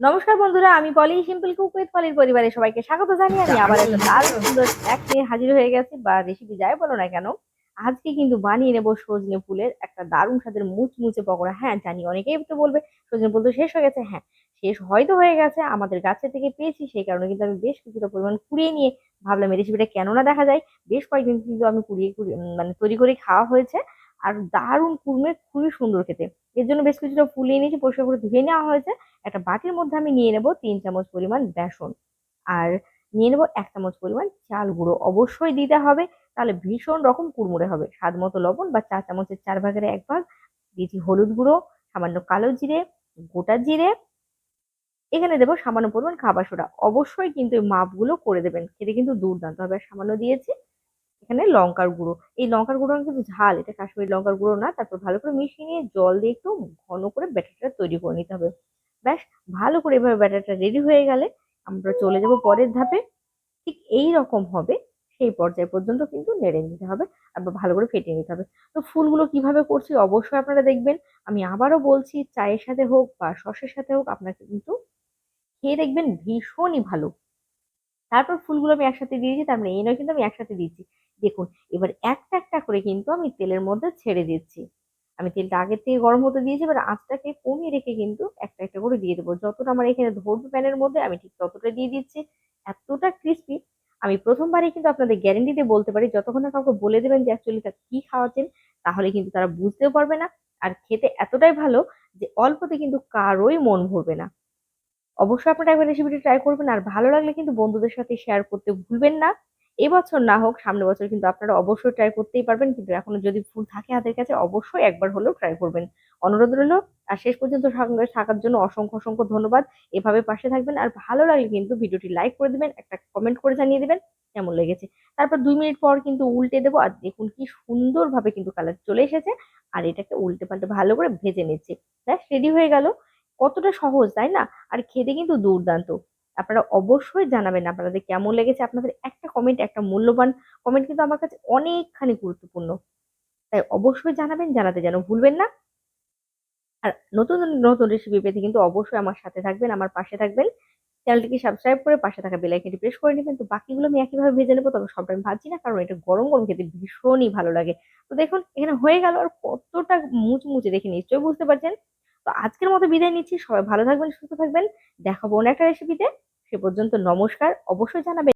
নমস্কার বন্ধুরা, আমি পলি সিম্পল কুক উইথ পলির পরিবারে সবাইকে স্বাগত জানিয়ে আমি আবার একটা দারুণ সুন্দর স্ন্যাক নিয়ে হাজির হয়ে গেছি, বা রেসিপি যাই বলো না কেন। আজকে কিন্তু বানিয়ে নেব সজনে ফুলের একটা দারুণ স্বাদের মুচমুচে পকোড়া। হ্যাঁ জানি অনেকেই তো বলবে সজনে ফুল তো শেষ হয়ে গেছে। হ্যাঁ শেষ হয়তো হয়ে গেছে, আমাদের গাছের থেকে পেয়েছি, সেই কারণে কিন্তু আমি বেশ কিছুটা পরিমাণ কুড়িয়ে নিয়ে ভাবলাম এই রেসিপিটা কেন না দেখা যায়। বেশ কয়েকদিন কিন্তু আমি কুড়িয়ে কুড়িয়ে মানে তৈরি করে খাওয়া হয়েছে। আর দারুণ কুড়মে খুবই সুন্দর খেতে। এর জন্য বেশ কিছুটা ফুলিয়ে নিয়েছি, পরিষ্কার করে ধুয়ে নেওয়া হয়েছে। একটা বাটির মধ্যে আমি নিয়ে নেব তিন চামচ পরিমাণ বেসন। আর নিয়ে নেব এক চামচ পরিমাণ চাল গুঁড়ো। অবশ্যই দিতে হবে, তাহলে ভীষণ রকম কুড়মুড়ে হবে। স্বাদ মতো লবণ বা চা চামচের চার ভাগের এক ভাগ, দিয়েছি হলুদ গুঁড়ো, সামান্য কালো জিরে, গোটা জিরে। এখানে দেবো সামান্য পরিমাণ খাবার সোডা। অবশ্যই কিন্তু এই মাপগুলো করে দেবেন, খেতে কিন্তু দুর্দান্ত হবে। সামান্য দিয়েছি এখানে লঙ্কার গুঁড়ো। এই লঙ্কার গুঁড়ো কিন্তু ঝাল, এটা কাশ্মীরি লঙ্কার গুঁড়ো না। তারপর ভালো করে মিশিয়ে নিয়ে জল দিয়ে একটু ঘন করে ব্যাটারটা তৈরি করে নিতে হবে। ব্যাস, ভালো করে এভাবে ব্যাটারটা রেডি হয়ে গেলে আমরা চলে যাব পরের ধাপে। ঠিক এই রকম হবে, সেই পর্যায় পর্যন্ত কিন্তু নেড়ে নিতে হবে আর ভালো করে ফেটে নিতে হবে। তো ফুলগুলো কীভাবে করছি অবশ্যই আপনারা দেখবেন। আমি আবারও বলছি, চায়ের সাথে হোক বা সসের সাথে হোক আপনাকে কিন্তু খেয়ে দেখবেন ভীষণই ভালো। তারপর ফুলগুলো আমি একসাথে দিয়েছি, তার মানে এই নয় কিন্তু আমি একসাথে দিয়েছি। দেখুন, এবার একটা একটা করে কিন্তু আমি তেলের মধ্যে ছেড়ে দিচ্ছি। আমি তেলটা আগের থেকে গরম হতে দিয়েছি, এবার আঁচটাকে কমিয়ে রেখে কিন্তু একটা একটা করে দিয়ে দেবো। যতটা আমার এখানে ধরবে প্যানের মধ্যে, আমি ঠিক ততটা দিয়ে দিচ্ছি। এতটা ক্রিস্পি আমি প্রথমবারই কিন্তু আপনাদের গ্যারেন্টি দিয়ে বলতে পারি, যতক্ষণ না কাউকে বলে দেবেন যে অ্যাকচুয়ালি তা কি খাওয়াচ্ছেন, তাহলে কিন্তু তারা বুঝতেও পারবে না। আর খেতে এতটাই ভালো যে অল্পতে কিন্তু কারোই মন ভরবে না। অবশ্যই আপনারা একবার রেসিপিটি ট্রাই করবেন। আর ভালো লাগলে কিন্তু বন্ধুদের সাথে শেয়ার করতে ভুলবেন না। এবছর না হোক, সামনের বছর কিন্তু আপনারা অবশ্যই ট্রাই করতেই পারবেন। কিন্তু এখনও যদি ফুল থাকে হাতের কাছে, অবশ্যই একবার হলেও ট্রাই করবেন। অনুরোধ রইল, আর শেষ পর্যন্ত সঙ্গে থাকার জন্য অসংখ্য অসংখ্য ধন্যবাদ। এভাবে পাশে থাকবেন, আর ভালো লাগলে কিন্তু ভিডিওটি লাইক করে দিবেন, একটা কমেন্ট করে জানিয়ে দেবেন, কেমন লেগেছে। তারপর দুই মিনিট পর কিন্তু উল্টে দেবো, আর দেখুন কি সুন্দরভাবে কিন্তু কালার চলে এসেছে। আর এটাকে উল্টে পাল্টে ভালো করে ভেজে নিচ্ছি। ব্যাস রেডি হয়ে গেল। কতটা সহজ, তাই না? আর খেতে কিন্তু দুর্দান্ত। আপনারা অবশ্যই জানাবেন আপনাদের কেমন লেগেছে, আপনাদের একটা কমেন্ট একটা মূল্যবান কমেন্ট কিন্তু আমার কাছে অনেকখানি গুরুত্বপূর্ণ। তাই অবশ্যই জানাবেন, জানাতে যেন ভুলবেন না। আর নতুন নতুন রেসিপি পেতে কিন্তু অবশ্যই আমার সাথে থাকবেন, আমার পাশে থাকবেন। চ্যানেলটিকে সাবস্ক্রাইব করে পাশে থাকা বেলাইকনটি প্রেস করে নেবেন। তো বাকিগুলো আমি একইভাবে ভেজে নেব, তবে সবটা আমি ভাজছি না, কারণ এটা গরম গরম খেতে ভীষণই ভালো লাগে। তো দেখুন, এখানে হয়ে গেল আর কতটা মুচমুচে দেখে নিশ্চয়ই বুঝতে পারছেন। তো আজকের মতো বিদায় নিচ্ছি। সবাই ভালো থাকবেন, সুস্থ থাকবেন। দেখাবো অন্য একটা রেসিপিতে সে পর্যন্ত নমস্কার। অবশ্যই জানাবেন।